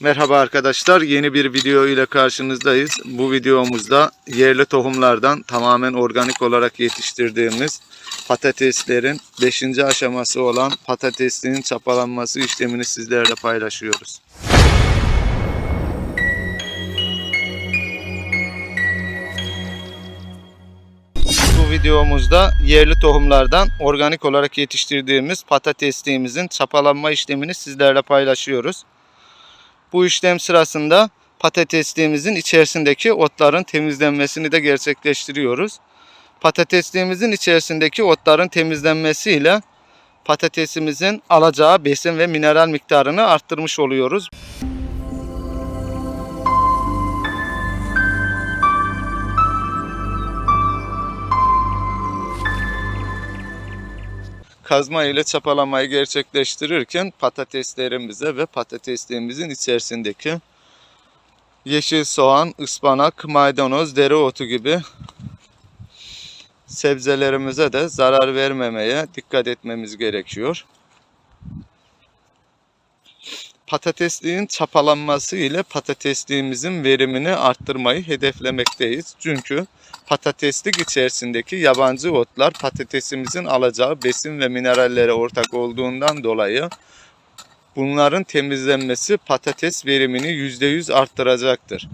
Merhaba arkadaşlar. Yeni bir video ile karşınızdayız. Bu videomuzda yerli tohumlardan tamamen organik olarak yetiştirdiğimiz patateslerin 5. aşaması olan patatesliğin çapalanması işlemini sizlerle paylaşıyoruz. Bu videomuzda yerli tohumlardan organik olarak yetiştirdiğimiz patatesliğimizin çapalanma işlemini sizlerle paylaşıyoruz. Bu işlem sırasında patatesliğimizin içerisindeki otların temizlenmesini de gerçekleştiriyoruz. Patatesliğimizin içerisindeki otların temizlenmesiyle patatesimizin alacağı besin ve mineral miktarını arttırmış oluyoruz. Kazma ile çapalamayı gerçekleştirirken patateslerimize ve patateslerimizin içerisindeki yeşil soğan, ıspanak, maydanoz, dereotu gibi sebzelerimize de zarar vermemeye dikkat etmemiz gerekiyor. Patatesliğin çapalanması ile patatesliğimizin verimini arttırmayı hedeflemekteyiz. Çünkü patateslik içerisindeki yabancı otlar patatesimizin alacağı besin ve minerallere ortak olduğundan dolayı bunların temizlenmesi patates verimini %100 arttıracaktır.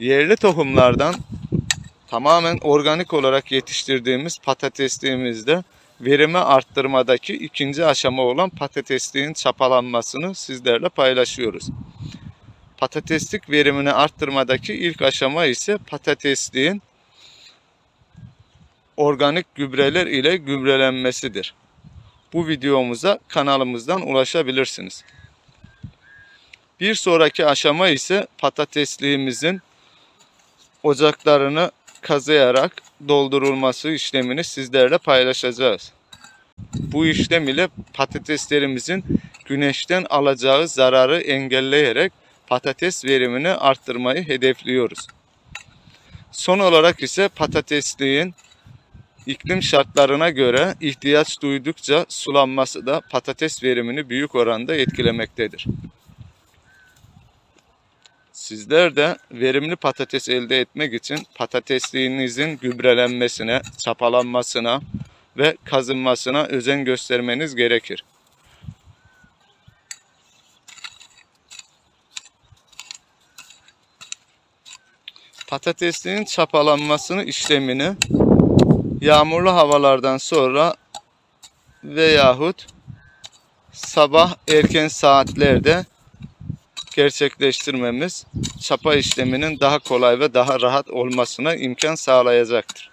Yerli tohumlardan tamamen organik olarak yetiştirdiğimiz patatesliğimizde verimi arttırmadaki ikinci aşama olan patatesliğin çapalanmasını sizlerle paylaşıyoruz. Patateslik verimini arttırmadaki ilk aşama ise patatesliğin organik gübreler ile gübrelenmesidir. Bu videomuza kanalımızdan ulaşabilirsiniz. Bir sonraki aşama ise patatesliğimizin ocaklarını kazıyarak doldurulması işlemini sizlerle paylaşacağız. Bu işlem ile patateslerimizin güneşten alacağı zararı engelleyerek patates verimini arttırmayı hedefliyoruz. Son olarak ise patatesliğin iklim şartlarına göre ihtiyaç duydukça sulanması da patates verimini büyük oranda etkilemektedir. Sizler de verimli patates elde etmek için patatesliğinizin gübrelenmesine, çapalanmasına ve kazınmasına özen göstermeniz gerekir. Patatesliğin çapalanmasını işlemini yağmurlu havalardan sonra veyahut sabah erken saatlerde gerçekleştirmemiz çapa işleminin daha kolay ve daha rahat olmasına imkan sağlayacaktır.